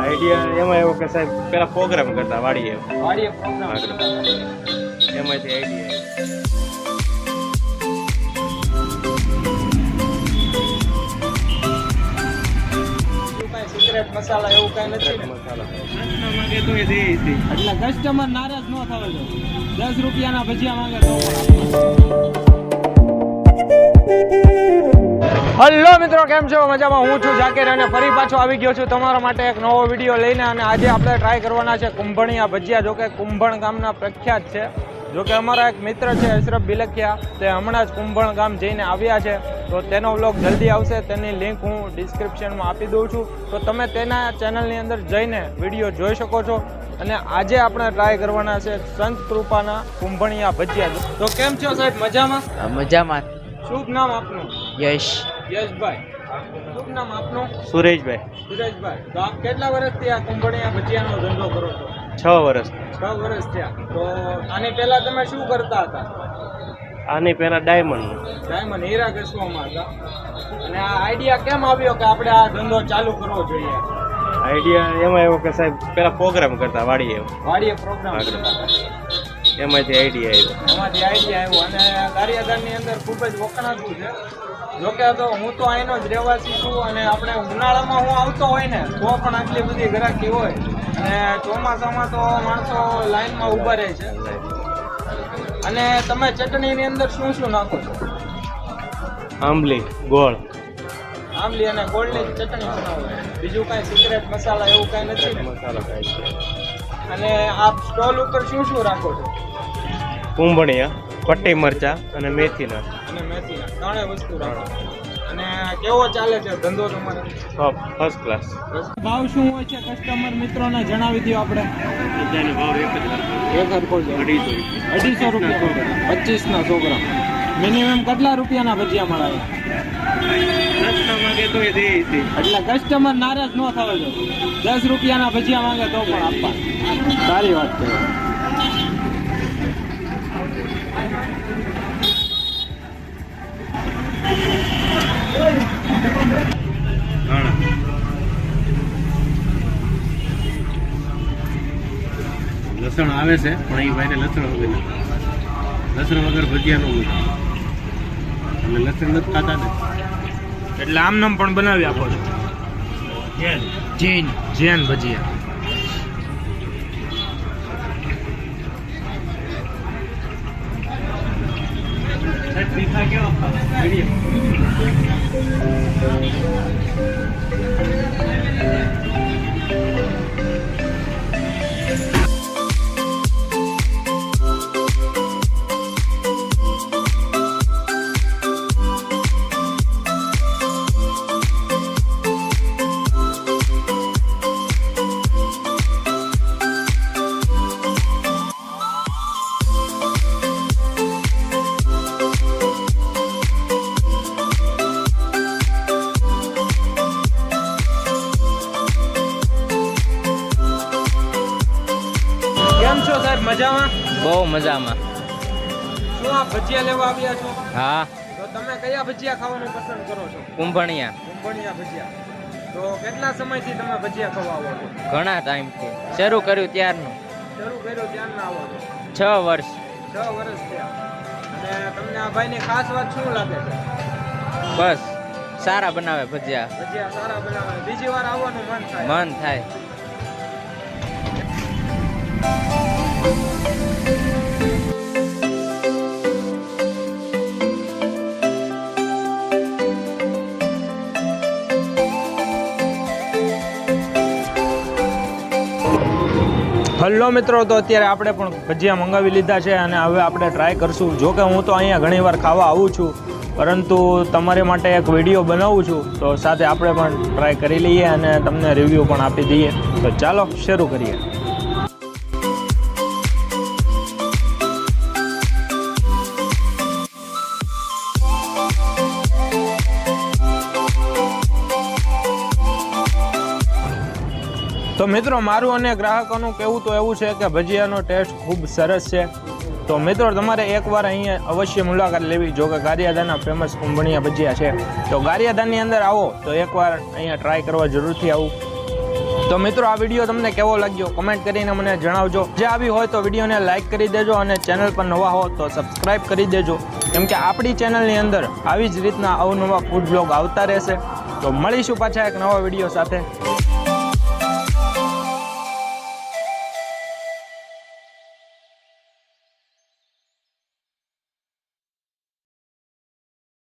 Idea એમાં એવો કે સાહેબ પેલા પ્રોગ્રામ કરતા વાડીએ. વાડીએ પ્રોગ્રામ. એમાંથી આઈડિયા સિક્રેટ મસાલા એવું કઈ નથી? ને? મસાલા. માંગે તો એ દે છે. એટલે કસ્ટમર નારાજ ન થવા દો. દસ રૂપિયાના ભજીયા માંગે તો હલો મિત્રો, કેમ છો? મજામાં હું છું જાકીર અને ફરી પાછો આવી ગયો છું તમારા માટે એક નવો વીડિયો લઈને અને આજે આપણે ટ્રાય કરવાના છે કુંભણિયા ભજીયા, જો કે કુંભણ ગામના પ્રખ્યાત છે. જો કે અમારા એક મિત્ર છે, અશરફ બિલખિયા, તે હમણાં જ કુંભણ ગામ જઈને આવ્યા છે. તો તેનો વ્લોગ જલ્દી આવશે, તેની લિંક હું ડિસ્ક્રિપ્શનમાં આપી દઉં છું. તો તમે તેના ચેનલની અંદર જઈને વીડિયો જોઈ શકો છો. અને આજે આપણે ટ્રાય કરવાના છે સંત કૃપાના કુંભણિયા ભજીયા. તો કેમ છો સાહેબ, મજામાં? મજામાં. શુભ નામ આપનું? યશ. યશભાઈ. શુભ નામ આપનું? સુરેશભાઈ. સુરેશભાઈ. તો આપ કેટલા વર્ષથી આ કુંભણિયા ભજીયાનો ધંધો કરો છો? છ વર્ષ. છ વર્ષ થયા. તો આની પહેલા તમે શું કરતા હતા? આની પહેલા ડાયમંડ ડાયમંડ હીરા ઘસવામાં હતા. અને આ આઈડિયા કેમ આવ્યો કે આપણે આ ધંધો ચાલુ કરવો જોઈએ? આઈડિયા એમાં એવો કે સાહેબ પેલા પ્રોગ્રામ કરતા વાડીએ. વાડીએ પ્રોગ્રામ કરતા એમાંથી આઈડિયા આવ્યો. એમાંથી આઈડિયા આવ્યો. અને ગારિયાધારની અંદર ખૂબ જ વખણાતું છે. જોકે તો હું તો અહીંનો જ રહેવાસી છું અને આપણે ઉનાળામાં હું આવતો હોય ને તો પણ આટલી બધી ગ્રાહકી હોય. અને ચોમાસામાં તો માણસો લાઈનમાં ઊભા રહે છે. અને તમે ચટણીની અંદર શું શું નાખો છો? આંબલી ગોળ. આંબલી અને ગોળની ચટણી બનાવો. બીજું કાંઈ સિક્રેટ મસાલા એવું કાંઈ નથી મસાલા છે. અને આપ સ્ટોલ ઉપર શું શું રાખો છો? કુંભણિયા પટ્ટી મરચા અને મેથીના. અને મેથીના ત્રણેય વસ્તુ રાખો. અને કેવો ચાલે છે? ધંધો તમારો? ફર્સ્ટ ક્લાસ ભાવ શું હોય છે કસ્ટમર મિત્રોને? જણાવી દો આપણે. બધાનો ભાવ એક જ એક હરખો છે અઢીસો અઢીસો રૂપિયા. પચીસ ના સો ગ્રામ. મિનિમમ કેટલા રૂપિયાના ભજીયા મળાવે માંગે તો એ દે છે. એટલે કસ્ટમર નારાજ ન થવા દો. દસ રૂપિયાના ભજીયા માંગે તો પણ આપવા. સારી વાત છે. લસણ આવે છે પણ એ ભાઈને લસણ વગર. લસણ વગર ભજીયા નો એટલે લસણ નથી ખાતા ને. એટલે આમ નામ પણ બનાવી આપો છો. જૈન. જૈન ભજીયા. તીખા કેમ છો સાહેબ? મજામાં? બહુ મજામાં. શું આ ભજીયા લેવા આવ્યા છો? હા. તો તમે કયા ભજીયા ખાવાનું પસંદ કરો છો? કુંભણિયા. કુંભણિયા ભજીયા. તો કેટલા સમયથી તમે ભજીયા ખાવા આવો છો? ઘણા ટાઈમથી. શરૂ કર્યું ત્યારનું. શરૂ કર્યું ત્યારનું આવો છો? છ વર્ષ. છ વર્ષ થયા. અને તમને આ ભાઈની ખાસ વાત શું લાગે છે? બસ. સારા બનાવે ભજીયા. ભજીયા સારા બનાવે. બીજી વાર આવવાનું મન થાય. મન થાય. હલો મિત્રો, તો અત્યારે આપણે પણ ભજીયા મંગાવી લીધા છે અને હવે આપણે ટ્રાય કરશું. જો કે હું તો અહીંયા ઘણીવાર ખાવા આવું છું, પરંતુ તમારે માટે એક વીડિયો બનાવું છું. તો સાથે આપણે પણ ટ્રાય કરી લઈએ અને તમને રિવ્યૂ પણ આપી દઈએ. તો ચાલો, શરૂ કરીએ. તો મિત્રો, મારું અને ગ્રાહકોનું કહેવું તો એવું છે કે ભજીયાનો ટેસ્ટ ખૂબ સરસ છે. તો મિત્રો, તમારે એકવાર અહીંયા અવશ્ય મુલાકાત લેવી, જો કે ગારિયાદાના ફેમસ કુંભણિયા ભજીયા છે. તો ગારિયાદાની અંદર આવો, તો એકવાર અહીંયા ટ્રાય કરવા જરૂરથી આવું. તો મિત્રો, આ વીડિયો તમને કેવો લાગ્યો? કમેન્ટ કરીને મને જણાવજો. જે આવી હોય તો વિડીયોને લાઇક કરી દેજો અને ચેનલ પર નવા હો તો સબસ્ક્રાઈબ કરી દેજો. કેમ કે આપણી ચેનલની અંદર આવી જ રીતના અવનવા ફૂડ બ્લોગ આવતા રહેશે. તો મળીશું પાછા એક નવા વીડિયો સાથે.